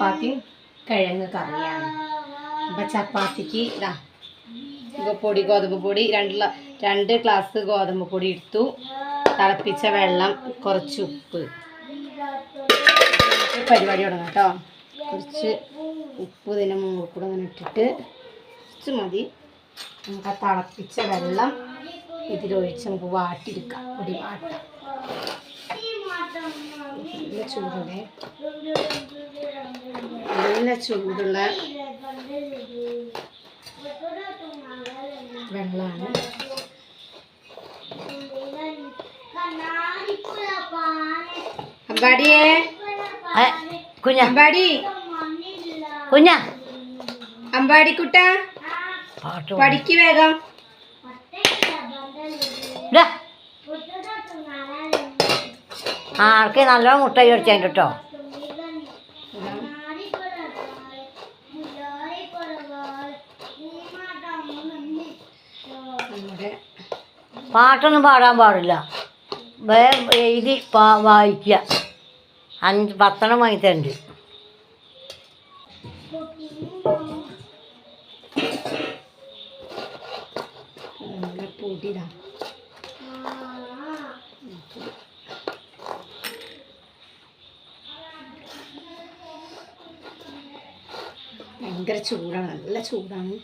ചപ്പാത്തിയും കിഴങ്ങ് കറിയാണ്. അപ്പം ചപ്പാത്തിക്ക് ഇതാ പൊടി ഗോതമ്പ് പൊടി രണ്ട് രണ്ട് ഗ്ലാസ് ഗോതമ്പ് പൊടി എടുത്തു തിളപ്പിച്ച വെള്ളം കുറച്ച് ഉപ്പ്. പരിപാടി തുടങ്ങാം കേട്ടോ. കുറച്ച് ഉപ്പ് ഇതിന്റെ മുകളിൽ കൂടെ അങ്ങനെ ഇട്ടിട്ട് കുറച്ച് മതി. നമുക്ക് ആ തിളപ്പിച്ച വെള്ളം ഇതിലൊഴിച്ച് നമുക്ക് വാട്ടിയെടുക്കാം. പൊടി വാട്ടാം. നല്ല ചൂടുണ്ടേ നല്ല ചൂടുള്ള വെള്ളമാണ് അമ്പാടിയേ? കുഞ്ഞ. അമ്പാടി? കുഞ്ഞ. അമ്പാടിക്കുട്ട പഠിക്ക് വേഗം. ആ ആൾക്ക് നല്ലോണം മുട്ട ചോദിച്ചതിന്റെ കേട്ടോ. പാട്ടൊന്നും പാടാൻ പാടില്ല. വേഗം എഴുതി പാ വായിക്കുക അഞ്ച് പത്തെണ്ണം വാങ്ങിത്തരുന്നുണ്ട് പൊടിയിടാം ഭയങ്കര ചൂടാണ് നല്ല ചൂടാണ്.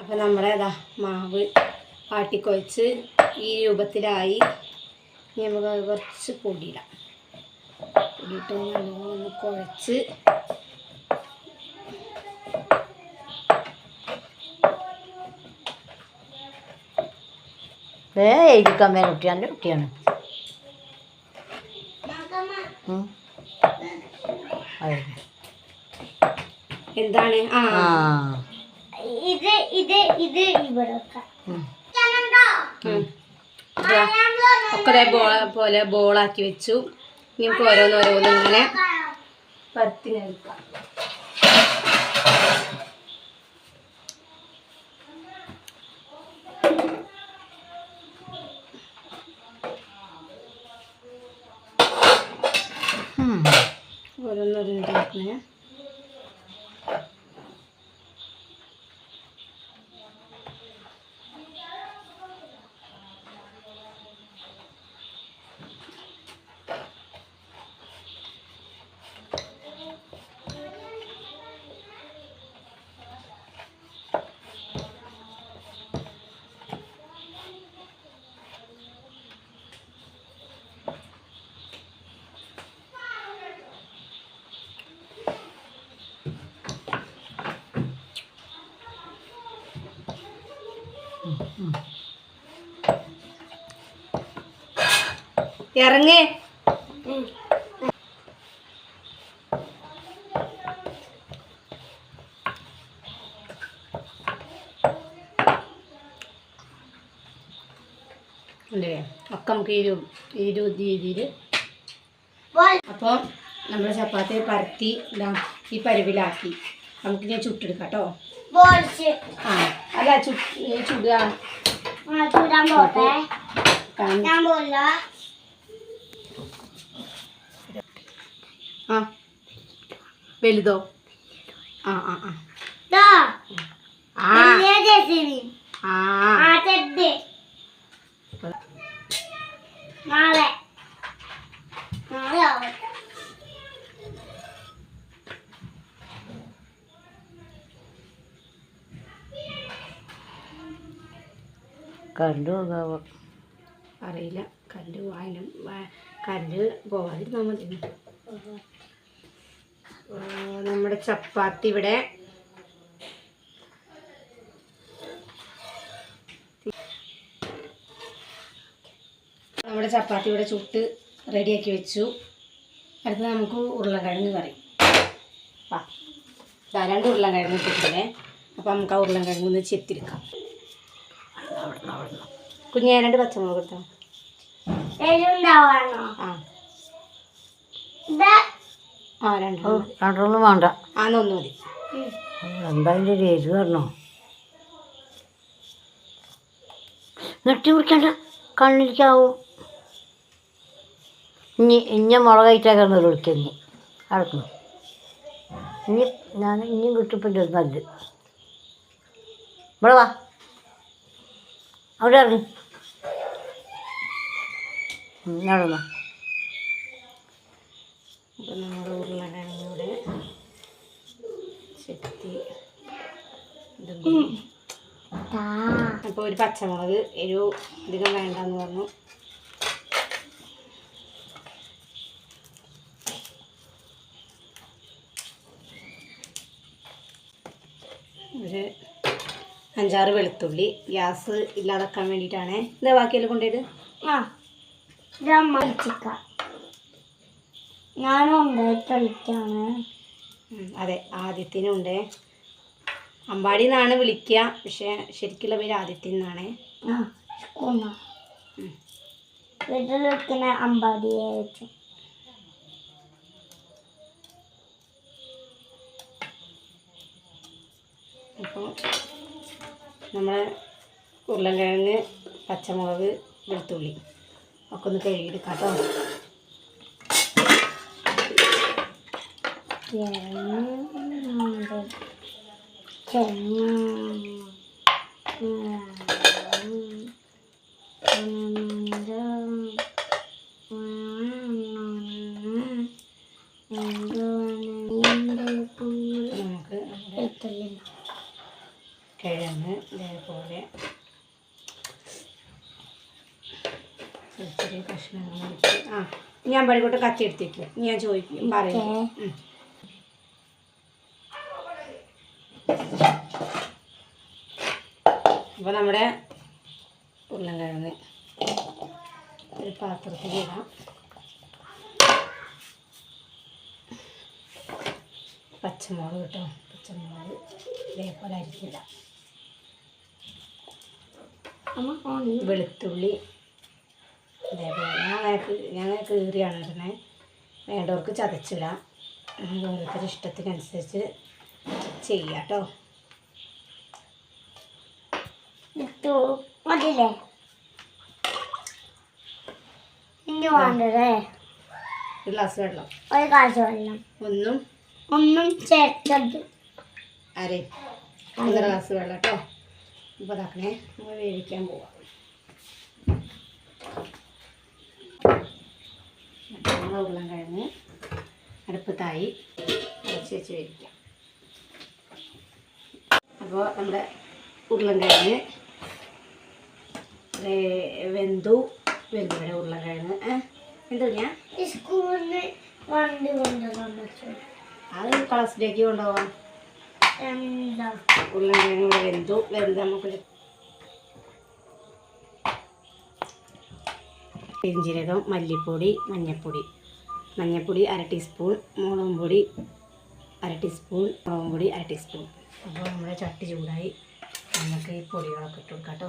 അപ്പം നമ്മുടെ ഇതാ മാവ് ആട്ടിക്കുഴച്ച് ഈ രൂപത്തിലായി ഇനി നമുക്ക് അത് കുറച്ച് പൊടിയിടാം. പൊടിയിട്ട് നല്ലോണം ഒന്ന് കുഴച്ച് എഴുതിക്കാൻ വേറെ കുട്ടിയാണ്. കുട്ടിയാണ് അതെ. എന്താണ്? ആ. ഇത് ഇത് ഇത് ഇവിടെ ഒക്കെ ബോള പോലെ ബോളാക്കി വെച്ചു. നിങ്ങൾക്ക് നമുക്ക് ഓരോന്ന് ഓരോന്ന് ഇങ്ങനെ പരത്തി നിൽക്കാം ഉം. ഇറങ്ങേ. അല്ലേ? ഒക്കെ നമുക്ക് ഈ രൂ- രീതിയിൽ അപ്പോൾ നമ്മൾ ചപ്പാത്തി പരത്തി ഇതാ ഈ പരുവിലാക്കി. നമുക്ക് ഞാൻ ചുട്ടെടുക്കാം കേട്ടോ. ആ അല്ല ചുടുക ആ ചൂടാൻ പോട്ടെ. ഞാൻ പോല ആ. വലുതോ? ആ ആ ആ. നാളെ. നാളെ ആവട്ടെ. കണ്ടു. അറിയില്ല. കല്ല് വായനം കല്ല് പോവാതിരുന്നാൽ മതി നമ്മുടെ ചപ്പാത്തി ഇവിടെ. നമ്മുടെ ചപ്പാത്തി ഇവിടെ ചുട്ട് റെഡിയാക്കി വെച്ചു. അടുത്ത് നമുക്ക് ഉരുളക്കിഴങ്ങ് കറി. ആ ധാരാണ്ട് ഉരുളക്കിഴങ്ങ് ഇട്ടിട്ടില്ലേ അപ്പം നമുക്ക് ആ ഉരുളക്കിഴങ്ങ് ഒന്ന് ചെത്തിരിക്കാം കുഞ്ഞേ രണ്ട് പച്ചമുളക് എടുത്താൽ ആ. ആ രണ്ട് ഓ, വേണ്ട. ആ ഒന്ന് മതി. ഉം. എന്താ എന്റെ ഒരു എരിവ് പറഞ്ഞോ നെട്ടി പിടിക്കണ്ട കണ്ണിരിക്കാവൂ ഇനി ഇഞ്ഞ മുളക് കഴിച്ചാൽ വിളിക്കുന്നു അടക്കുന്നു ഇനി. ഞാൻ ഇനിയും കിട്ടിപ്പിന്റെ നല്ല ഇവിടെ വാ. അവിടെ ഇറങ്ങി. നടന്നോ. അപ്പോൾ നമ്മുടെ ഉരുളക്കിഴങ്ങൂടെ ചെത്തി. അപ്പോൾ ഒരു പച്ചമുളക് എരിവ് അധികം വേണ്ടെന്ന് പറഞ്ഞു. ഒരു അഞ്ചാറ് വെളുത്തുള്ളി. ഗ്യാസ് ഇല്ലാതാക്കാൻ വേണ്ടിയിട്ടാണ്. ഇത് ബാക്കിയെല്ലാം കൊണ്ടുപോയിട്ട് ആ. ഇതമ്മ ഞാനും കളിക്കാണ്. അതെ ആദിത്യനുണ്ട്. അമ്പാടി എന്നാണ് വിളിക്കുക. പക്ഷെ ശരിക്കുള്ള പേര് ആദിത്യൻ എന്നാണ് വീട്ടിൽ അപ്പോൾ നമ്മൾ ഉരുളൻകിഴങ്ങ് പച്ചമുളക് വെളുത്തുള്ളി ഒക്കെ ഒന്ന് കഴുകിയെടുക്കാം കേട്ടോ നമുക്ക് നമ്മുടെ കിഴങ്ങ് ഇതേപോലെ ചെറിയ കഷ്ണങ്ങൾ ആ ഞാൻ പടിക്കോട്ട് കത്തി എടുത്തേക്കും ഞാൻ ചോദിക്കും പറയും ഉം. അപ്പോൾ നമ്മുടെ ഉരുളൻകിഴങ്ങ് ഒരു പാത്രത്തിൽ ഇടാം. പച്ചമുളക് കേട്ടോ പച്ചമുളക് ഇതേപോലെ അരിഞ്ഞിടാം. വെളുത്തുള്ളി ഇതേപോലെ. ഞാൻ ഞാൻ കീറിയാണ് ഇടണേ വേണ്ടവർക്ക് ചതച്ചിടാം. ഓരോരുത്തരുടെ ഇഷ്ടത്തിനനുസരിച്ച് ചെയ്യാം കേട്ടോ. ഇട്ടു. മതില്ലേ ഇനി വേണ്ടതേ? ഒരു ഗ്ലാസ് വെള്ളം. ഒരു ഗ്ലാസ് വെള്ളം. ഒന്നും. ഒന്നും ചേർത്തത് അരേ. ഒന്നര ഗ്ലാസ് വെള്ളം കേട്ടോ. ഇപ്പോൾ ഇതാക്കണേ. നമ്മൾ വേവിക്കാൻ പോവാം. നമ്മൾ ഉരുളൻ കഴിഞ്ഞ് അടുപ്പത്തായി അടച്ച് വെച്ച് വേവിക്കാം. അപ്പോൾ നമ്മുടെ ഉരുളൻ കഴിഞ്ഞ് വെന്തു. വെന്തുവിടെ ഉരുളക്കിഴങ്ങ്. എന്താ ഞാൻ സ്കൂളിന് വണ്ടി കൊണ്ടുവന്നു അത് ക്ലാസ്സിലേക്ക് കൊണ്ടുപോകാം ഉരുളക്കിഴങ്ങ് ഇവിടെ വെന്തു. വെന്ത് നമുക്ക് പെരിഞ്ചീരകം മല്ലിപ്പൊടി മഞ്ഞൾപ്പൊടി മഞ്ഞൾപ്പൊടി അര ടീസ്പൂൺ മുളകും പൊടി അര ടീസ്പൂൺ മുളകും പൊടി അര ടീസ്പൂൺ അപ്പോൾ നമ്മുടെ ചട്ടി ചൂടായി. നമുക്ക് ഈ പൊടികളൊക്കെ ഇട്ട് കൊടുക്കാം കേട്ടോ.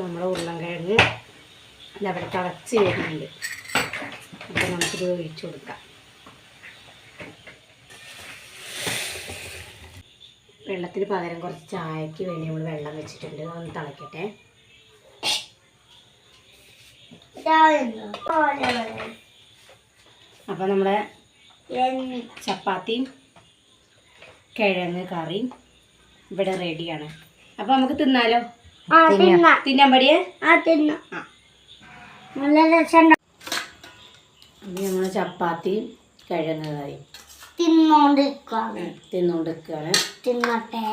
നമ്മുടെ ഉരുളൻകിഴങ്ങ് അവിടെ തിളച്ച് വരുന്നുണ്ട്. അപ്പം നമുക്കിത് ഒഴിച്ചു കൊടുക്കാം. വെള്ളത്തിന് പകരം കുറച്ച് ചായക്ക് വേണ്ടി നമ്മൾ വെള്ളം വെച്ചിട്ടുണ്ട്. അതൊന്ന് തിളയ്ക്കട്ടെ അപ്പോൾ നമ്മുടെ ചപ്പാത്തിയും കിഴങ്ങ് കറിയും ഇവിടെ റെഡിയാണ് അപ്പോൾ നമുക്ക് തിന്നാലോ? തിന്നാൻ പടിയേ? നല്ല രസം ചപ്പാത്തിയും കിഴങ്ങ് കറിയും തിന്നോണ്ടിരിക്കാണ് തിന്നുകൊണ്ട് നിൽക്കുകയാണ് തിന്നട്ടെ.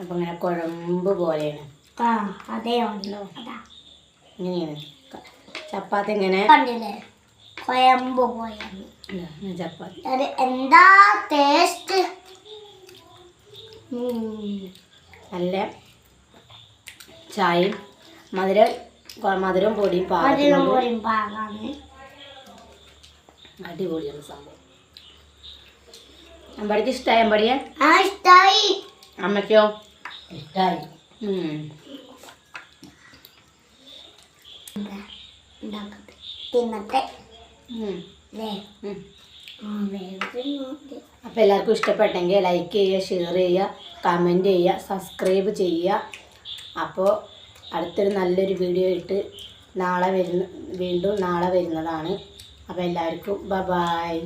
അപ്പം ഇങ്ങനെ കുഴമ്പ് പോലെയാണ്. ആ അതേ ഇങ്ങനെയാണ്. ചപ്പാത്തി ഇങ്ങനെ. കണ്ടില്ലേ? ഇതാ, ഇങ്ങനെ ചപ്പാത്തി. അത് എന്താ ടേസ്റ്റ് നല്ല ചായയും മധുരം മധുരം പൊടിയും പാകാണ്. അടിപൊളിയാണ് സംഭവം. അമ്പടിക്ക് ഇഷ്ടമായി അമ്പടിയെ? ഇഷ്ടമായി ഇഷ്ടായി. അമ്മയ്ക്കോ? ഇഷ്ടമായി ഉം. തിന്നട്ടെ. അപ്പോൾ എല്ലാവർക്കും ഇഷ്ടപ്പെട്ടെങ്കിൽ ലൈക്ക് ചെയ്യുക ഷെയർ ചെയ്യുക കമന്റ് ചെയ്യുക സബ്സ്ക്രൈബ് ചെയ്യുക. അപ്പോൾ അടുത്തൊരു നല്ലൊരു വീഡിയോ ഇട്ട് നാളെ വരുന്ന വീണ്ടും നാളെ വരുന്നതാണ്. അപ്പോൾ എല്ലാവർക്കും ബ ബായ്